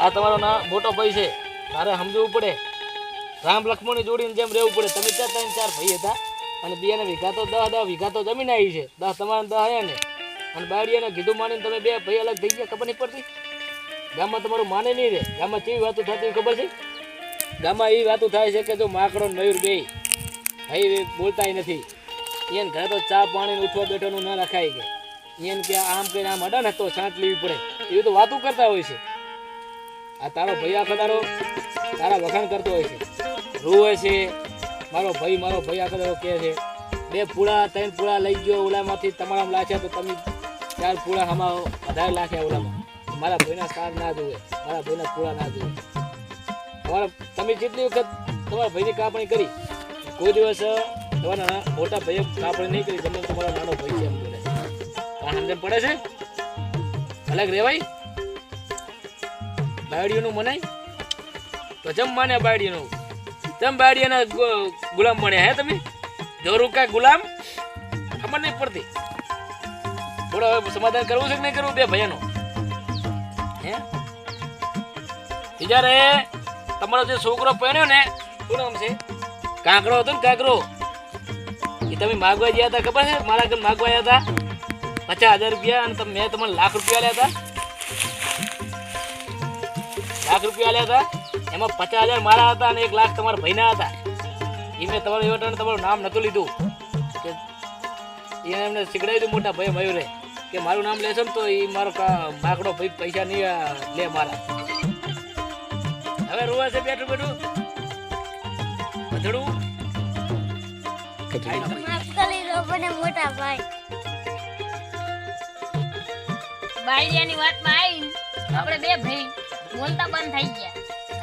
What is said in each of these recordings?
આ તમારો ના મોટો ભાઈ છે. તારે સમજવું પડે. રામ લક્ષ્મણની જોડીને જેમ રહેવું પડે, તમે ત્યાં ત્રણ ચાર ભાઈ હતા. અને બેને વીઘા તો દસ દહ વીઘા તો જમીન આવી છે. દસ તમારા દહ હે ને. અને બાળીને કીધું માનીને તમે બે ભાઈ અલગ થઈ ગયા, ખબર નહીં પડતી? ગામમાં તમારું માને નહીં રે. ગામમાં કેવી વાતો થતી ખબર છે? ગામમાં એવી વાતો થાય છે કે જો માકડો મયુર બે ભાઈ બોલતાય નથી. એને ઘરે તો ચા પાણી ઉઠવા બેઠવાનું ના રખાય કે. એને કે આમ કરીને આમ અડા હતો, છાંટ લેવી પડે. એવી તો વાતો કરતા હોય છે. આ તારો ભાઈ આખો તારો વખાણ કરતો હોય છે. રોવે છે. મારો ભાઈ, મારો આખો તારો કહે છે, બે પૂળા, ત્રણ પૂળા લઈ ગયો ઓલામાંથી તમારા લાખ્યા તો તમે ચાર પૂળા હમા વધારે લાખ્યા ઓલામાં. મારા ભાઈના સાર ના જોવે, મારા ભાઈના પૂળા ના જોવે. તમારા, તમે જેટલી વખત તમારા ભાઈની કાપણી કરી, કોઈ દિવસ તમારા મોટા ભાઈએ કાપણી નહીં કરી તમને તમારો નાનો ભાઈ છે એમ બોલે આ સમજણ પડે છે? અલગ રેવાય બાયડીઓનું મનાય? તો જમ માને બાયડીઓનું. જમ બાયડીઓના ગુલામ બન્યા હે તમે? જોરું કા ગુલામ? ખબર નહીં પડતી. થોડો હવે સમાધાન કરવું છે કે નહીં કરવું? બે ભાઈઓનું. હે? બીજા રે તમારો જે છોકરો પહેર્યો ને, શું નામ છે? કાંકરો હતો ને કાંકરો. એ તમે માગવા ગયા હતા ખબર છે? મારા ઘર માગવા ગયા હતા. પચાસ હજાર રૂપિયા અને મેં તમને લાખ રૂપિયા લ્યા હતા. લાખ રૂપિયા આલ્યા હતા. એમાં પચાસ હજાર મારા હતા અને એક લાખ તમારા ભાઈના હતા. એ મેં તમારું એવટાને તમારું નામ નતું લીધું. કે એને એમને શીખડાવી દીધું મોટા ભાઈ મયુરે કે મારું નામ લેશો ને તો એ મારો બાકડો ભાઈ પૈસા નહીં લે મારા. હવે રોવા છે બેઠું બેઠું. વધડું મોટા ભાઈ. બાળિયાની વાતમાં આવી આપણે બે ભાઈ બોલતા બંધ થઈ ગયા.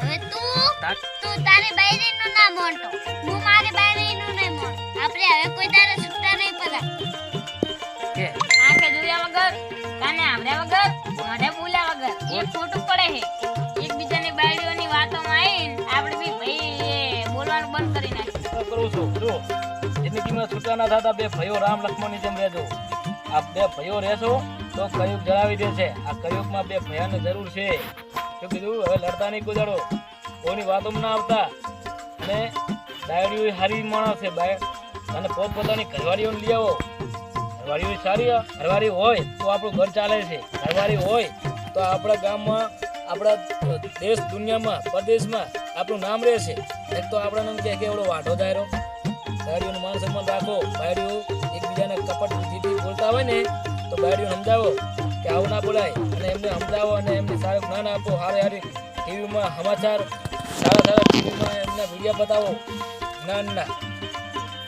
હવે તું તું તારી બાયરીનું ના મોટો. હું મારી બાયરીનું નહીં મોન આપણે હવે કોઈ તારે છૂટા નહીં પડા કે? આંખે જોયા વગર કાને આંભળ્યા વગર મોઢે બોલ્યા વગર એ ખોટું પડે છે. એકબીજાની બાળીઓની વાતોમાં આવીને આપણે બી ભાઈ બોલવાનું બંધ કરી નાખ્યું શું કરું છું જો. જિંદગીમાં છૂટા ના થતા બે ભાઈઓ રામ લક્ષ્મણની જેમ રહેજો. આ બે ભાઈઓ રહેશો તો કયુગ જણાવી દેશે. આ કયુગમાં બે ભયાને જરૂર છે. કીધું હવે લડતા નહીં કુદાડો કોઈની વાતોમાં ના આવતા. અને ડાયરીઓ સારી માણસ છે બાય અને પોતપોતાની ઘરવાળીઓને લઈ આવો. ઘરવાળીઓ સારી ઘરવાળી હોય તો આપણું ઘર ચાલે છે. ઘરવાળી હોય તો આપણા ગામમાં, આપણા દેશ દુનિયામાં, પરદેશમાં આપણું નામ રહેશે એક તો આપણાને કહે કે એવડો વાઢો દાયરો. બાયડીઓનું માન સન્માન રાખો. બાયડીઓ એકબીજાને કપટ બુદ્ધિથી બોલતા હોય ને, તો બાયડીઓ સમજાવો. કે આવું ના બોલાય અને એમને સમજાવો અને એમને સારું જ્ઞાન આપો. સારી સારી ટીવીમાં સમાચાર, સારા સારા ટીવીમાં એમને વીડિયો બતાવો. જ્ઞાનના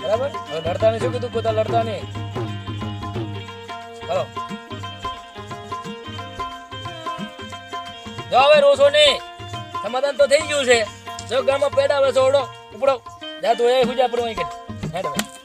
બરાબર? હવે લડતા નહીં શું કીધું? પોતા લડતા નહીં હલો. જો હવે રોસો નહીં સમાધાન તો થઈ ગયું છે. જો ગામમાં પેડા આવે સોડો ઉપડો. જા તું એ હુજા પર કે હેડ. હવે